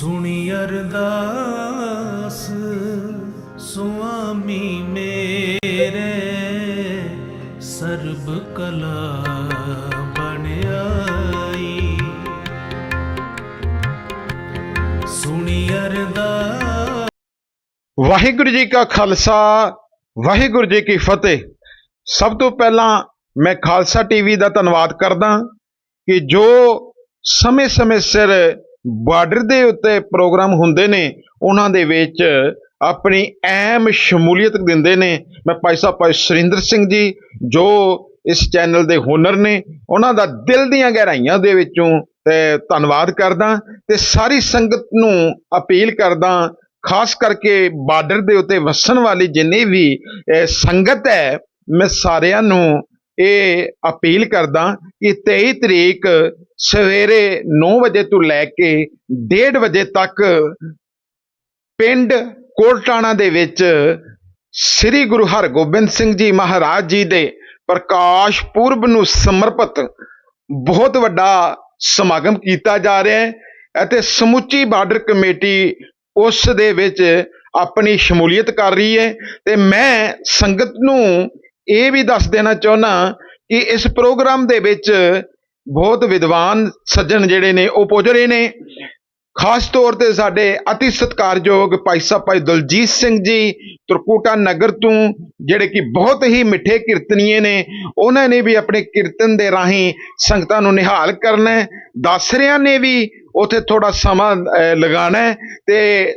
ਸੁਣੀ ਅਰਦਾਸ, ਸੁਆਮੀ ਮੇਰੇ ਸਰਬ ਕਲਾ ਬਣਾਈ ਸੁਣੀ ਅਰਦਾਸ। ਵਾਹਿਗੁਰੂ ਜੀ ਕਾ ਖਾਲਸਾ, ਵਾਹਿਗੁਰੂ ਜੀ ਕੀ ਫਤਿਹ। ਸਭ ਤੋਂ ਪਹਿਲਾਂ ਮੈਂ ਖਾਲਸਾ ਟੀਵੀ ਦਾ ਧੰਨਵਾਦ ਕਰਦਾ ਕਿ ਜੋ ਸਮੇਂ-ਸਮੇਂ ਸਿਰ ਬਾਰਡਰ ਦੇ ਉੱਤੇ ਪ੍ਰੋਗਰਾਮ ਹੁੰਦੇ ਨੇ, ਉਹਨਾਂ ਦੇ ਵਿੱਚ ਆਪਣੀ ਅਹਿਮ ਸ਼ਮੂਲੀਅਤ ਦਿੰਦੇ ਨੇ। ਮੈਂ ਭਾਈ ਸਾਹਿਬ, ਭਾਈ ਸੁਰਿੰਦਰ ਸਿੰਘ ਜੀ, ਜੋ ਇਸ ਚੈਨਲ ਦੇ ਹੋਨਰ ਨੇ, ਉਹਨਾਂ ਦਾ ਦਿਲ ਦੀਆਂ ਗਹਿਰਾਈਆਂ ਦੇ ਵਿੱਚੋਂ ਤੇ ਧੰਨਵਾਦ ਕਰਦਾ ਤੇ ਸਾਰੀ ਸੰਗਤ ਨੂੰ ਅਪੀਲ ਕਰਦਾ, ਖਾਸ ਕਰਕੇ ਬਾਰਡਰ ਦੇ ਉੱਤੇ ਵਸਣ ਵਾਲੀ ਜਿੰਨੀ ਵੀ ਸੰਗਤ ਹੈ, ਮੈਂ ਸਾਰਿਆਂ ਨੂੰ ਇਹ ਅਪੀਲ ਕਰਦਾ ਕਿ 23 ਤਰੀਕ ਸਵੇਰੇ 9 ਵਜੇ ਤੋਂ ਲੈ ਕੇ 1:30 ਵਜੇ ਤੱਕ ਪਿੰਡ ਕੋਟਾਣਾ ਦੇ ਵਿੱਚ ਸ੍ਰੀ ਗੁਰੂ ਹਰਗੋਬਿੰਦ ਸਿੰਘ ਜੀ ਮਹਾਰਾਜ ਜੀ ਦੇ ਪ੍ਰਕਾਸ਼ ਪੁਰਬ ਨੂੰ ਸਮਰਪਿਤ ਬਹੁਤ ਵੱਡਾ ਸਮਾਗਮ ਕੀਤਾ ਜਾ ਰਿਹਾ ਹੈ ਅਤੇ ਸਮੁੱਚੀ ਬਾਰਡਰ ਕਮੇਟੀ ਉਸ ਦੇ ਵਿੱਚ ਆਪਣੀ ਸ਼ਮੂਲੀਅਤ ਕਰ ਰਹੀ ਹੈ ਤੇ ਮੈਂ ਸੰਗਤ ਨੂੰ ਇਹ ਵੀ ਦੱਸ ਦੇਣਾ ਚਾਹੁੰਦਾ ਕਿ ਇਸ ਪ੍ਰੋਗਰਾਮ ਦੇ ਵਿੱਚ ਬਹੁਤ ਵਿਦਵਾਨ ਸੱਜਣ ਜਿਹੜੇ ਨੇ ਉਹ ਪੁੱਜ ਰਹੇ ਨੇ। ਖਾਸ ਤੌਰ ਤੇ ਸਾਡੇ ਅਤੀ ਸਤਿਕਾਰਯੋਗ ਭਾਈ ਸਾਹਿਬ ਭਾਈ ਦਲਜੀਤ ਸਿੰਘ ਜੀ ਤੁਰਕੂਟਾ ਨਗਰ ਤੋਂ ਜਿਹੜੇ ਕਿ ਬਹੁਤ ਹੀ ਮਿੱਠੇ ਕੀਰਤਨੀਏ ਨੇ ਉਹਨਾਂ ਨੇ ਵੀ ਆਪਣੇ ਕੀਰਤਨ ਦੇ ਰਾਹੀਂ ਸੰਗਤਾਂ ਨੂੰ ਨਿਹਾਲ ਕਰਨਾ ਦਾਸਰਿਆਂ ਨੇ ਵੀ ਉਥੇ ਥੋੜਾ ਸਮਾਂ ਅਹ, ਲਗਾਉਣਾ ਤੇ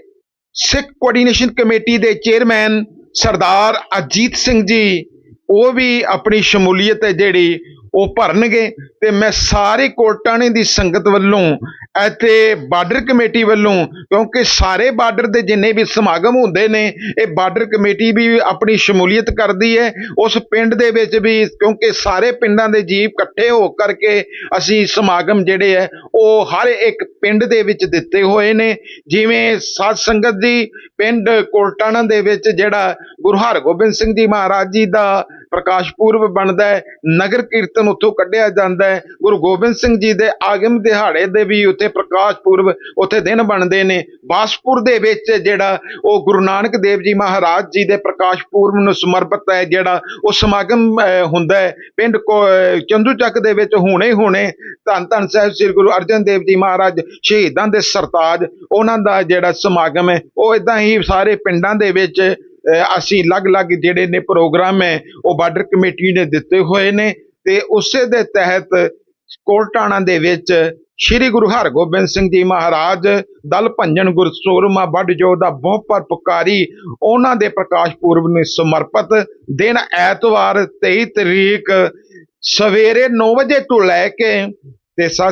ਸਿੱਖ ਕੋਆਰਡੀਨੇਸ਼ਨ ਕਮੇਟੀ ਦੇ ਚੇਅਰਮੈਨ ਸਰਦਾਰ ਅਜੀਤ ਸਿੰਘ ਜੀ ਉਹ ਵੀ ਆਪਣੀ ਸ਼ਮੂਲੀਅਤ ਹੈ ਜਿਹੜੀ ਉਹ ਭਰਨਗੇ ਤੇ ਮੈਂ ਸਾਰੇ ਕੋਟਾਣੇ ਦੀ ਸੰਗਤ ਵੱਲੋਂ ਅਤੇ ਬਾਰਡਰ ਕਮੇਟੀ ਵੱਲੋਂ, ਕਿਉਂਕਿ ਸਾਰੇ ਬਾਰਡਰ ਦੇ ਜਿੰਨੇ ਵੀ ਸਮਾਗਮ ਹੁੰਦੇ ਨੇ, ਇਹ ਬਾਰਡਰ ਕਮੇਟੀ ਵੀ ਆਪਣੀ ਸ਼ਮੂਲੀਅਤ ਕਰਦੀ ਹੈ। ਉਸ ਪਿੰਡ ਦੇ ਵਿੱਚ ਵੀ, ਕਿਉਂਕਿ ਸਾਰੇ ਪਿੰਡਾਂ ਦੇ ਜੀਵ ਇਕੱਠੇ ਹੋ ਕਰਕੇ ਅਸੀਂ ਸਮਾਗਮ ਜਿਹੜੇ ਹੈ, ਉਹ ਹਰ ਇੱਕ ਪਿੰਡ ਦੇ ਵਿੱਚ ਦਿੱਤੇ ਹੋਏ ਨੇ। ਜਿਵੇਂ ਸਾਧ ਸੰਗਤ ਦੀ ਪਿੰਡ ਕੋਲਟਾਣਾ ਦੇ ਵਿੱਚ ਜਿਹੜਾ ਗੁਰੂ ਹਰਗੋਬਿੰਦ ਸਿੰਘ ਜੀ ਮਹਾਰਾਜ ਜੀ ਦਾ ਪ੍ਰਕਾਸ਼ ਪੁਰਬ ਬਣਦਾ ਹੈ ਨਗਰ ਕੀਰਤਨ ਉੱਥੋਂ ਕੱਢਿਆ ਜਾਂਦਾ ਹੈ ਗੁਰੂ ਗੋਬਿੰਦ ਸਿੰਘ ਜੀ ਦੇ ਆਗਮ ਦਿਹਾੜੇ ਦੇ ਵੀ ਉੱਥੇ ਪ੍ਰਕਾਸ਼ ਪੁਰਬ ਉੱਥੇ ਦਿਨ ਬਣਦੇ ਨੇ। ਬਾਸਪੁਰ ਦੇ ਵਿੱਚ ਜਿਹੜਾ ਉਹ ਗੁਰੂ ਨਾਨਕ ਦੇਵ ਜੀ ਮਹਾਰਾਜ ਜੀ ਦੇ ਪ੍ਰਕਾਸ਼ ਪੁਰਬ ਨੂੰ ਸਮਰਪਿਤ ਹੈ ਜਿਹੜਾ ਉਹ ਸਮਾਗਮ ਹੁੰਦਾ ਹੈ। ਪਿੰਡ ਕੋ- ਅਹ, ਚੰਦੂ ਚੱਕ ਦੇ ਵਿੱਚ ਹੁਣੇ ਹੁਣੇ ਧੰਨ ਧੰਨ ਸਾਹਿਬ ਸ੍ਰੀ ਗੁਰੂ ਅਰਜਨ ਦੇਵ ਜੀ ਮਹਾਰਾਜ ਸ਼ਹੀਦਾਂ ਦੇ ਸਰਤਾਜ ਉਹਨਾਂ ਦਾ ਜਿਹੜਾ ਸਮਾਗਮ ਹੈ ਉਹ ਇਦਾਂ ਹੀ ਸਾਰੇ ਪਿੰਡਾਂ ਦੇ ਵਿੱਚ ਅਸੀਂ ਅਲੱਗ-ਅਲੱਗ ਜਿਹੜੇ ਨੇ ਪ੍ਰੋਗਰਾਮ ਹੈ, ਉਹ ਬਾਰਡਰ ਕਮੇਟੀ ਨੇ ਦਿੱਤੇ ਹੋਏ ਨੇ ਤੇ ਉਸੇ ਦੇ ਤਹਿਤ ਕੋਲਟਾਣਾ ਦੇ ਵਿੱਚ ਸ੍ਰੀ ਗੁਰੂ ਹਰਗੋਬਿੰਦ ਸਿੰਘ ਜੀ ਮਹਾਰਾਜ, ਦਲ ਭੰਜਨ ਗੁਰਸੂਰਮਾ, ਵੱਡ ਜੋਧਾ ਬਹੁ ਪਰ ਪੁਕਾਰੀ ਉਹਨਾਂ ਦੇ ਪ੍ਰਕਾਸ਼ ਪੁਰਬ ਨੂੰ ਸਮਰਪਿਤ ਦਿਨ ਐਤਵਾਰ 23 ਤਰੀਕ ਸਵੇਰੇ 9 ਵਜੇ ਤੋਂ ਲੈ ਕੇ ਤੇ ਸੱਤ